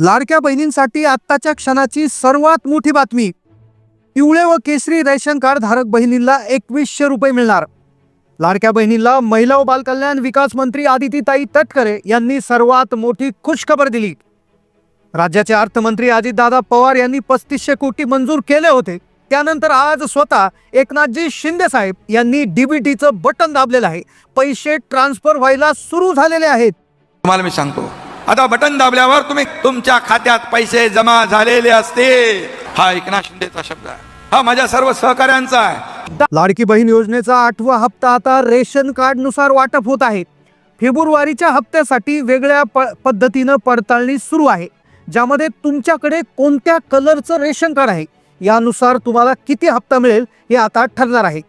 लाडक्या बहिणींसाठी आत्ताच्या क्षणाची सर्वात मोठी बातमी. पिवळे व केसरी रेशन कार्ड धारक बहिणींना एकवीसशे रुपये मिळणार. लाडक्या बहिणींना महिला व बालकल्याण विकास मंत्री आदितीताई तटकरे यांनी सर्वात मोठी खुशखबर दिली. राज्याचे अर्थमंत्री अजितदादा पवार यांनी पस्तीसशे कोटी मंजूर केले होते. त्यानंतर आज स्वतः एकनाथजी शिंदे साहेब यांनी डीबीटीचं बटन दाबलेलं आहे. पैसे ट्रान्सफर व्हायला सुरू झालेले आहेत. तुम्हाला मी सांगतो. आता बटन दाबल्यावर तुम्ही तुमच्या खात्यात पैसे जमा झालेले असते हा एकनाथ शिंदेचा शब्द आहे. हा माझ्या सर्व सहकाऱ्यांचा आहे. लाडकी बहीण योजनेचा आठवा हप्ता आता रेशन कार्डनुसार वाटप होत आहे. फेब्रुवारीच्या हप्त्यासाठी वेगळ्या प पद्धतीनं पडताळणी सुरू आहे. ज्यामध्ये तुमच्याकडे कोणत्या कलरचं रेशन कार्ड आहे? यानुसार तुम्हाला किती हप्ता मिळेल हे आता ठरणार आहे.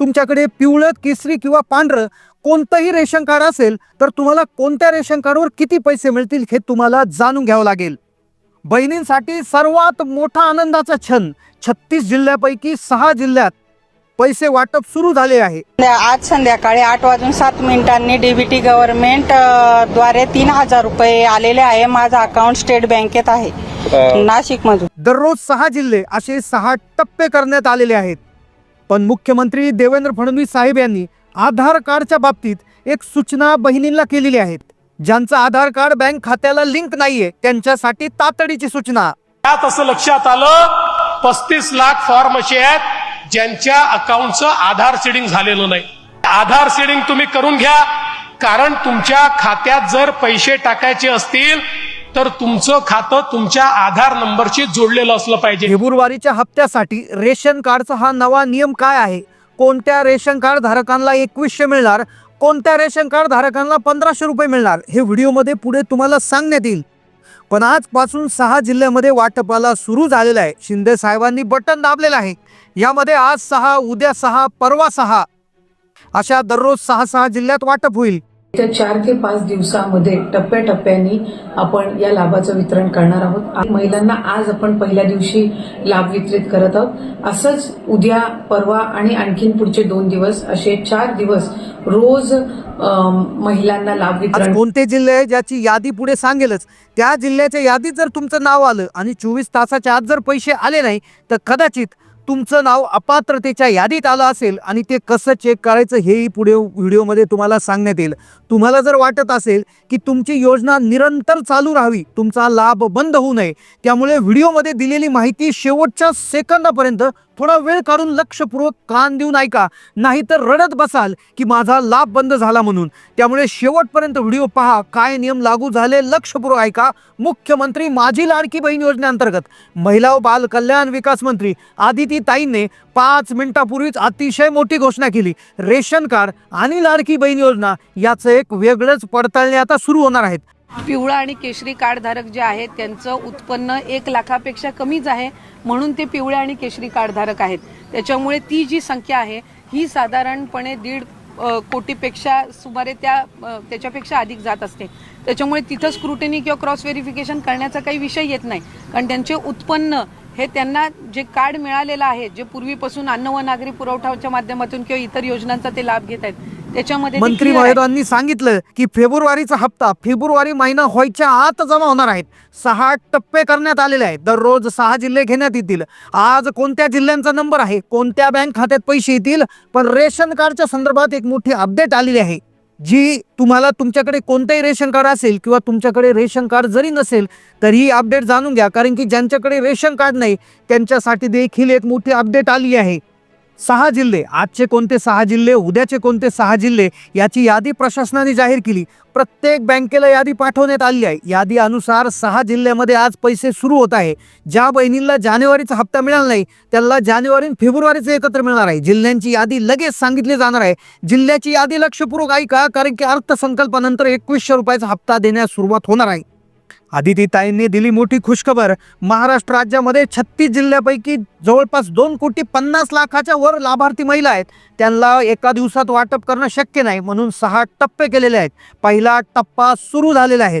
तुमच्याकडे पिवळं केसरी किंवा पांढरं कोणतंही रेशन कार्ड असेल तर तुम्हाला कोणत्या रेशन कार्डवर किती पैसे मिळतील हे तुम्हाला जाणून घ्यावं लागेल. बहिणींसाठी सर्वात मोठा आनंदाचा क्षण छत्तीस जिल्ह्यापैकी सहा जिल्ह्यात पैसे वाटप सुरू झाले आहे. आज संध्याकाळी आठ वाजून सात मिनिटांनी डीबीटी गव्हर्नमेंटद्वारे तीन हजार रुपये आलेले आहे. माझं अकाउंट स्टेट बँकेत आहे. नाशिक मधून दररोज सहा जिल्हे असे सहा टप्पे करण्यात आलेले आहेत. पण मुख्यमंत्री देवेंद्र फडणवीस साहेब यांनी आधार कार्डच्या बाबतीत एक सूचना बहिणींना केलेली आहेत. ज्यांचं आधार कार्ड बँक खात्याला लिंक नाहीये त्यांच्यासाठी तातडीची सूचना. त्यात असं लक्षात आलं पस्तीस लाख फॉर्म असे आहेत ज्यांच्या अकाउंटचं आधार सीडिंग झालेलं नाही. आधार सीडिंग तुम्ही करून घ्या कारण तुमच्या खात्यात जर पैसे टाकायचे असतील तर तुमचं खातं तुमच्या आधार नंबरशी जोडलेलं असलं पाहिजे. फेब्रुवारीच्या हप्त्यासाठी रेशन कार्डचा हा नवा नियम काय आहे? कोणत्या रेशन कार्ड धारकांना एकवीसशे मिळणार? कोणत्या रेशन कार्ड धारकांना पंधराशे रुपये मिळणार? हे व्हिडिओमध्ये पुढे तुम्हाला सांगण्यात येईल. पण आजपासून सहा जिल्ह्यामध्ये वाटपाला सुरू झालेलं आहे. शिंदे साहेबांनी बटन दाबलेलं आहे. यामध्ये आज सहा उद्या सहा परवा सहा. अशा दररोज सहा सहा जिल्ह्यात वाटप होईल. येत्या चार ते पाच दिवसामध्ये टप्प्याटप्प्याने आपण या लाभाचं वितरण करणार आहोत. महिलांना आज आपण पहिल्या दिवशी लाभ वितरित करत आहोत. असंच उद्या परवा आणि आणखीन पुढचे दोन दिवस असे चार दिवस रोज महिलांना लाभ वितरण कोणते जिल्हे ज्याची यादी पुढे सांगेलच. त्या जिल्ह्याच्या यादीत जर तुमचं नाव आलं आणि चोवीस तासाच्या आत जर पैसे आले नाही तर कदाचित तुमचं नाव अपात्रतेच्या यादीत आलं असेल आणि ते कसं चेक करायचं हेही पुढे व्हिडिओमध्ये तुम्हाला सांगण्यात येईल. तुम्हाला जर वाटत असेल की तुमची योजना निरंतर चालू राहावी तुमचा लाभ बंद होऊ नये त्यामुळे व्हिडिओमध्ये दिलेली माहिती शेवटच्या सेकंदापर्यंत थोडा वेळ काढून लक्षपूर्वक कान देऊन ऐका. नाहीतर रडत बसाल की माझा लाभ बंद झाला म्हणून. त्यामुळे शेवटपर्यंत व्हिडिओ पहा. काय नियम लागू झाले लक्षपूर्वक ऐका. मुख्यमंत्री माझी लाडकी बहीण योजनेअंतर्गत. महिला व बाल कल्याण विकास मंत्री आदिती ताईंनी पाच मिनिटापूर्वीच अतिशय मोठी घोषणा केली. रेशन कार्ड आणि लाडकी बहीण योजना याचं एक वेगळंच पडताळणी आता सुरू होणार आहेत पिवळा आणि केशरी कार्ड धारक जे आहेत त्यांचं उत्पन्न एक लाखापेक्षा कमीच आहे म्हणून ते पिवळे आणि केशरी कार्डधारक आहेत. त्याच्यामुळे ती जी संख्या आहे ही साधारणपणे दीड कोटीपेक्षा सुमारे त्या त्याच्यापेक्षा अधिक जात असते. त्याच्यामुळे तिथं स्क्रुटिनी किंवा क्रॉस व्हेरिफिकेशन करण्याचा काही विषय येत नाही. कारण त्यांचे उत्पन्न हे त्यांना जे कार्ड मिळालेलं आहे जे पूर्वीपासून अन्न व नागरी पुरवठाच्या माध्यमातून किंवा इतर योजनांचा ते लाभ घेत आहेत त्याच्यामध्ये मंत्री. महोदयांनी सांगितलं की फेब्रुवारीचा हप्ता फेब्रुवारी महिना व्हायच्या आत जमा होणार आहेत. सहा टप्पे करण्यात आलेले आहेत. दररोज सहा जिल्हे घेण्यात येतील. आज कोणत्या जिल्ह्यांचा नंबर आहे? कोणत्या बँक खात्यात पैसे येतील? पण रेशन कार्डच्या संदर्भात एक मोठी अपडेट आलेली आहे. जी तुम्हाला तुमच्याकडे कोणतंही रेशन कार्ड असेल किंवा तुमच्याकडे रेशन कार्ड जरी नसेल तर ही अपडेट जाणून घ्या. कारण की ज्यांच्याकडे रेशन कार्ड नाही त्यांच्यासाठी देखील एक मोठी अपडेट आली आहे. सहा जिल्हे आजचे कोणते सहा जिल्हे उद्याचे कोणते सहा जिल्हे याची यादी प्रशासनाने जाहीर केली. प्रत्येक बँकेला यादी पाठवण्यात आली आहे. यादी अनुसार सहा जिल्ह्यामध्ये आज पैसे सुरू होत आहे. ज्या बहिणींना जानेवारीचा हप्ता मिळाला नाही त्यांना जानेवारी आणि फेब्रुवारीचे एकत्र मिळणार आहे. जिल्ह्यांची यादी लगेच सांगितली जाणार आहे. जिल्ह्याची यादी लक्षपूर्वक ऐका कारण की अर्थसंकल्पानंतर एकवीसशे रुपयाचा हप्ता देण्यास सुरुवात होणार आहे. आदितीताईंनी दिली मोठी खुशखबर. महाराष्ट्र राज्यामध्ये छत्तीस जिल्ह्यापैकी जवळपास दोन कोटी पन्नास लाखाच्या वर लाभार्थी महिला आहेत. त्यांना एका दिवसात वाटप करणं शक्य नाही म्हणून सहा टप्पे केलेले आहेत. पहिला टप्पा सुरू झालेला आहे.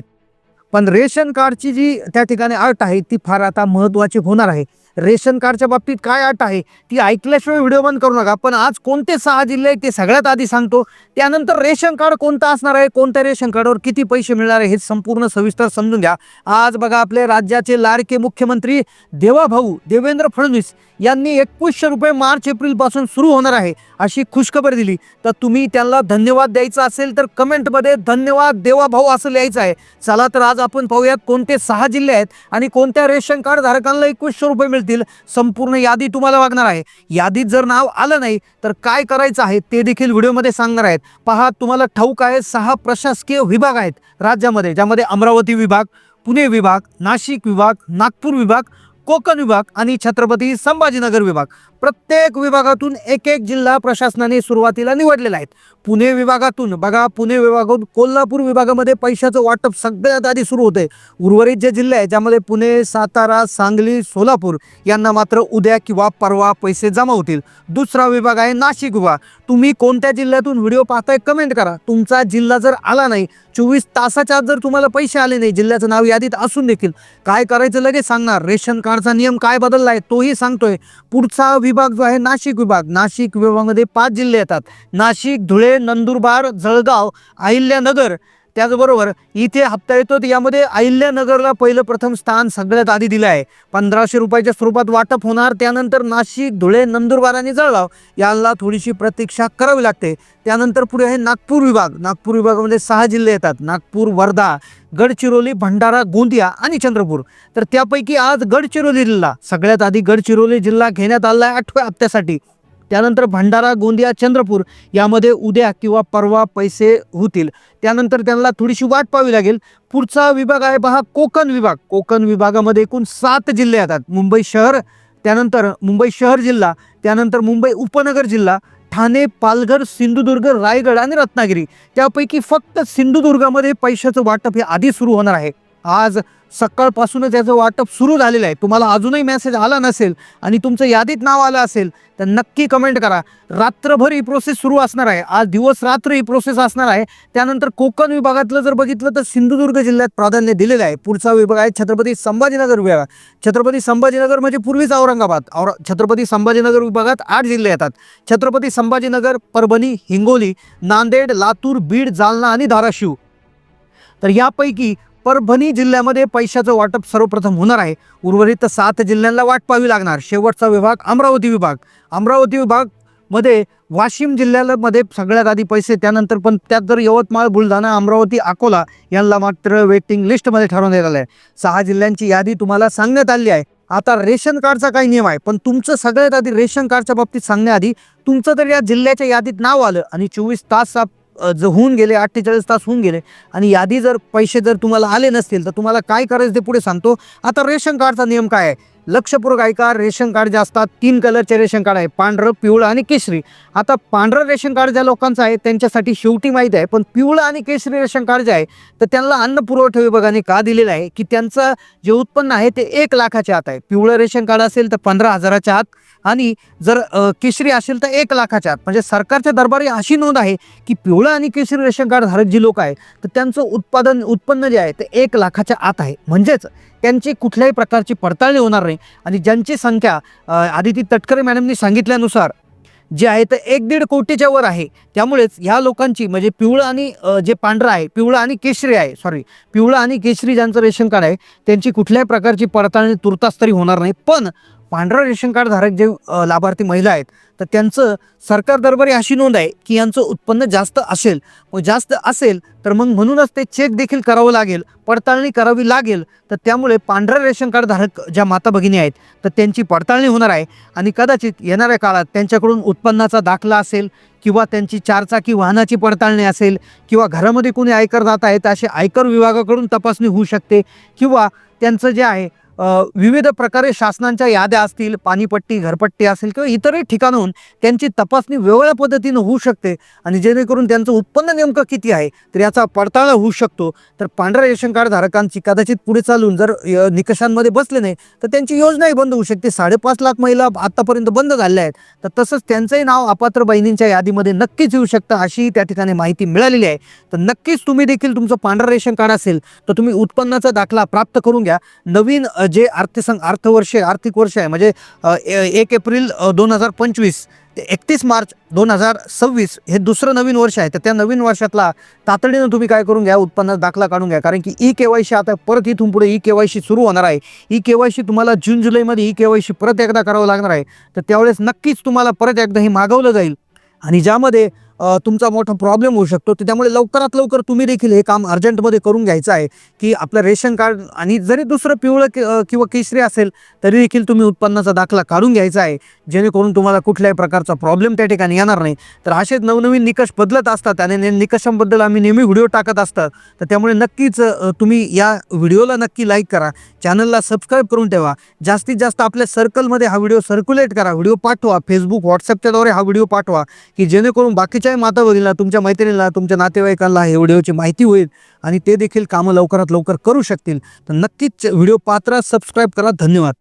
पण रेशन कार्डची जी त्या ठिकाणी अट आहे ती फार आता महत्त्वाची होणार आहे. रेशन कार्डच्या बाबतीत काय अट आहे ती ऐकल्याशिवाय व्हिडिओ बंद करू नका. पण आज कोणते सहा जिल्हे आहेत ते सगळ्यात आधी सांगतो. त्यानंतर रेशन कार्ड कोणतं असणार आहे कोणत्या रेशन कार्डवर किती पैसे मिळणार आहे हे संपूर्ण सविस्तर समजून घ्या. आज बघा आपले राज्याचे लाडके मुख्यमंत्री देवाभाऊ देवेंद्र फडणवीस यांनी एकवीसशे रुपये मार्च एप्रिलपासून सुरू होणार आहे अशी खुशखबर दिली. तर तुम्ही त्यांना धन्यवाद द्यायचा असेल तर कमेंटमध्ये धन्यवाद देवाभाऊ असं लिहायचं आहे. चला तर आज आपण पाहूयात कोणते सहा जिल्हे आहेत आणि कोणत्या रेशन कार्ड धारकांना एकवीसशे रुपये मिळतील. संपूर्ण यादी तुम्हाला वागणार आहे. यादीत जर नाव आलं नाही तर काय करायचं आहे ते देखील व्हिडिओमध्ये सांगणार आहेत. पहा तुम्हाला ठाऊक आहे सहा प्रशासकीय विभाग आहेत राज्यामध्ये ज्यामध्ये अमरावती विभाग पुणे विभाग नाशिक विभाग नागपूर विभाग कोकण विभाग आणि छत्रपती संभाजीनगर विभाग. प्रत्येक विभागातून एक एक जिल्हा प्रशासनाने सुरुवातीला निवडलेला आहेत. पुणे विभागातून बघा पुणे विभागातून कोल्हापूर विभागामध्ये पैशाचं वाटप सगळ्यात आधी सुरू होते उर्वरित जे जिल्हे आहेत ज्यामध्ये पुणे सातारा सांगली सोलापूर यांना मात्र उद्या किंवा परवा पैसे जमा होतील. दुसरा विभाग आहे नाशिक विभाग तुम्ही कोणत्या जिल्ह्यातून व्हिडिओ पाहताय कमेंट करा. तुमचा जिल्हा जर आला नाही चोवीस तासाच्या आत जर तुम्हाला पैसे आले नाही जिल्ह्याचं नाव यादीत असून देखील काय करायचं लगेच सांगणार. रेशन कार्डचा नियम काय बदलला आहे तोही सांगतोय. पुढचा विभाग जो आहे नाशिक विभाग. नाशिक विभागामध्ये पाच जिल्हे येतात. नाशिक धुळे नंदुरबार जळगाव अहिल्यानगर त्याचबरोबर इथे हप्ता येतो तर यामध्ये अहिल्यानगरला पहिलं प्रथम स्थान सगळ्यात आधी दिलं आहे. पंधराशे रुपयाच्या स्वरूपात वाटप होणार त्यानंतर नाशिक धुळे नंदुरबार आणि जळगाव याला थोडीशी प्रतीक्षा करावी लागते. त्यानंतर पुढे आहे नागपूर विभाग. नागपूर विभागामध्ये सहा जिल्हे येतात. नागपूर वर्धा गडचिरोली भंडारा गोंदिया आणि चंद्रपूर. तर त्यापैकी आज गडचिरोली जिल्हा सगळ्यात आधी गडचिरोली जिल्हा घेण्यात आला आहे आठव्या हप्त्यासाठी. त्यानंतर भंडारा गोंदिया चंद्रपूर यामध्ये उद्या किंवा परवा पैसे होतील. त्यानंतर त्यांना थोडीशी वाट पाहावी लागेल. पुढचा विभाग आहे पहा कोकण विभाग. कोकण विभागामध्ये एकूण सात जिल्हे येतात. मुंबई शहर त्यानंतर मुंबई शहर जिल्हा त्यानंतर मुंबई उपनगर जिल्हा ठाणे पालघर सिंधुदुर्ग रायगड आणि रत्नागिरी. त्यापैकी फक्त सिंधुदुर्गामध्ये पैशाचं वाटप हे आधी सुरू होणार आहे. आज सकाळपासूनच याचं वाटप सुरू झालेलं आहे. तुम्हाला अजूनही मेसेज आला नसेल आणि तुमचं यादीत नाव आलं असेल तर नक्की कमेंट करा. रात्रभर ही प्रोसेस सुरू असणार आहे. आज दिवस रात्र ही प्रोसेस असणार आहे. त्यानंतर कोकण विभागातलं जर बघितलं तर सिंधुदुर्ग जिल्ह्यात प्राधान्य दिलेलं आहे. पुढचा विभाग आहे छत्रपती संभाजीनगर विभाग. छत्रपती संभाजीनगर म्हणजे पूर्वीच औरंगाबाद. और छत्रपती संभाजीनगर विभागात आठ जिल्हे येतात. छत्रपती संभाजीनगर परभणी हिंगोली नांदेड लातूर बीड जालना आणि धाराशिव. तर यापैकी परभणी जिल्ह्यामध्ये पैशाचं वाटप सर्वप्रथम होणार आहे. उर्वरित सात जिल्ह्यांना वाट पाहावी लागणार. शेवटचा विभाग अमरावती विभाग. अमरावती विभागमध्ये वाशिम जिल्ह्यामध्ये सगळ्यात आधी पैसे त्यानंतर पण त्यात जर यवतमाळ बुलढाणा अमरावती अकोला यांना मात्र वेटिंग लिस्टमध्ये ठरवण्यात आलं आहे. सहा जिल्ह्यांची यादी तुम्हाला सांगण्यात आली आहे. आता रेशन कार्डचा काही नियम आहे पण तुमचं सगळ्यात आधी रेशन कार्डच्या बाबतीत सांगण्याआधी तुमचं जर या जिल्ह्याच्या यादीत नाव आलं आणि चोवीस तास ज होऊन गेले अठ्ठेचाळीस तास होऊन गेले आणि यादी जर पैसे जर तुम्हाला आले नसतील तर तुम्हाला काय करायचं ते पुढे सांगतो. आता रेशन कार्डचा नियम काय आहे? लक्षपूर्वक ऐका रेशन कार्ड जे असतात तीन कलरचे रेशन कार्ड आहे पांढरं पिवळं आणि केशरी. आता पांढरं रेशन कार्ड ज्या लोकांचं आहे त्यांच्यासाठी शेवटी माहीत आहे पण पिवळं आणि केशरी रेशन कार्ड जे आहे तर त्यांना अन्न पुरवठा विभागाने का दिलेलं आहे? की त्यांचं जे उत्पन्न आहे ते एक लाखाच्या आत आहे. पिवळं रेशन कार्ड असेल तर पंधरा हजाराच्या आत. आणि जर केशरी असेल तर एक लाखाच्या आत म्हणजे सरकारच्या दरबारी अशी नोंद आहे की पिवळं आणि केशरी रेशन कार्ड धारक जी लोक आहे तर त्यांचं उत्पादन उत्पन्न जे आहे ते एक लाखाच्या आत आहे. म्हणजेच त्यांची कुठल्याही प्रकारची पडताळणी होणार नाही आणि ज्यांची संख्या आदिती तटकरे मॅडमनी सांगितल्यानुसार जे आहे ते एक दीड कोटीच्या वर आहे. त्यामुळेच ह्या लोकांची म्हणजे पिवळं आणि जे पांढरं आहे पिवळं आणि केशरी आहे सॉरी पिवळं आणि केशरी ज्यांचं रेशन कार्ड आहे त्यांची कुठल्याही प्रकारची पडताळणी तुर्तास तरी होणार नाही. पण पांढरं रेशन कार्ड धारक जे लाभार्थी महिला आहेत तर त्यांचं सरकार दरबारी अशी नोंद आहे की यांचं उत्पन्न जास्त असेल. व जास्त असेल तर मग म्हणूनच ते चेक देखील करावं लागेल पडताळणी करावी लागेल. तर त्यामुळे पांढरं रेशन कार्ड धारक ज्या माता भगिनी आहेत तर त्यांची पडताळणी होणार आहे. आणि कदाचित येणाऱ्या काळात त्यांच्याकडून उत्पन्नाचा दाखला असेल किंवा त्यांची चारचाकी वाहनाची पडताळणी असेल किंवा घरामध्ये कोणी आयकर जात आहेत असे आयकर विभागाकडून तपासणी होऊ शकते किंवा त्यांचं जे आहे विविध प्रकारे शासनांच्या याद्या असतील पाणीपट्टी घरपट्टी असेल किंवा इतरही ठिकाणाहून त्यांची तपासणी वेगळ्या पद्धतीनं होऊ शकते आणि जेणेकरून त्यांचं उत्पन्न नेमकं किती आहे तर याचा पडताळा होऊ शकतो. तर पांढऱ्या रेशन कार्ड धारकांची कदाचित पुढे चालून जर निकषांमध्ये बसले नाही तर त्यांची योजनाही बंद होऊ शकते. साडेपाच लाख महिला आतापर्यंत बंद झालेल्या आहेत. तर तसंच त्यांचंही नाव अपात्र बहिणींच्या यादीमध्ये नक्कीच येऊ शकतं अशी त्या ठिकाणी माहिती मिळालेली आहे. तर नक्कीच तुम्ही देखील तुमचं पांढरं रेशन कार्ड असेल तर तुम्ही उत्पन्नाचा दाखला प्राप्त करून घ्या. नवीन जे अर्थसंघ अर्थवर्ष आहे, आर्थिक वर्ष आहे म्हणजे ए- एक एप्रिल दोन हजार पंचवीस ते एकतीस मार्च दोन हजार सव्वीस हे दुसरं नवीन वर्ष आहे. तर त्या नवीन वर्षातला तातडीनं तुम्ही काय करून घ्या उत्पन्नात दाखला काढून घ्या. कारण की ई के वाय सी आता परत इथून पुढे ई के वाय सी सुरू होणार आहे. ई के वाय सी तुम्हाला जून जुलैमध्ये ई के वाय सी परत एकदा करावं लागणार आहे. तर त्यावेळेस नक्कीच तुम्हाला परत एकदा हे मागवलं जाईल. आणि ज्यामध्ये तुमचा मोठा प्रॉब्लेम होऊ शकतो. तर त्यामुळे लवकरात लवकर तुम्ही देखील हे काम अर्जंटमध्ये करून घ्यायचं आहे की आपलं रेशन कार्ड आणि जरी दुसरं पिवळं किंवा केशरी असेल तरी देखील तुम्ही उत्पन्नाचा दाखला काढून घ्यायचा आहे. जेणेकरून तुम्हाला कुठल्याही प्रकारचा प्रॉब्लेम त्या ठिकाणी येणार नाही. तर असेच नवनवीन निकष बदलत असतात आणि ने- निकषांबद्दल आम्ही नेहमी व्हिडिओ टाकत असतात. तर त्यामुळे नक्कीच तुम्ही या व्हिडिओला नक्की लाईक करा. चॅनलला सबस्क्राईब करून ठेवा. जास्तीत जास्त आपल्या सर्कलमध्ये हा व्हिडिओ सर्क्युलेट करा. व्हिडिओ पाठवा. फेसबुक व्हॉट्सअपच्याद्वारे हा व्हिडिओ पाठवा की जेणेकरून बाकीच्या बाकीच्याही माता भगिनीला तुमच्या मैत्रिणीला तुमच्या नातेवाईकांना हे व्हिडिओची माहिती होईल आणि ते देखील कामं लवकरात लवकर करू शकतील. तर नक्कीच व्हिडिओ पात्रा सबस्क्राईब करा. धन्यवाद.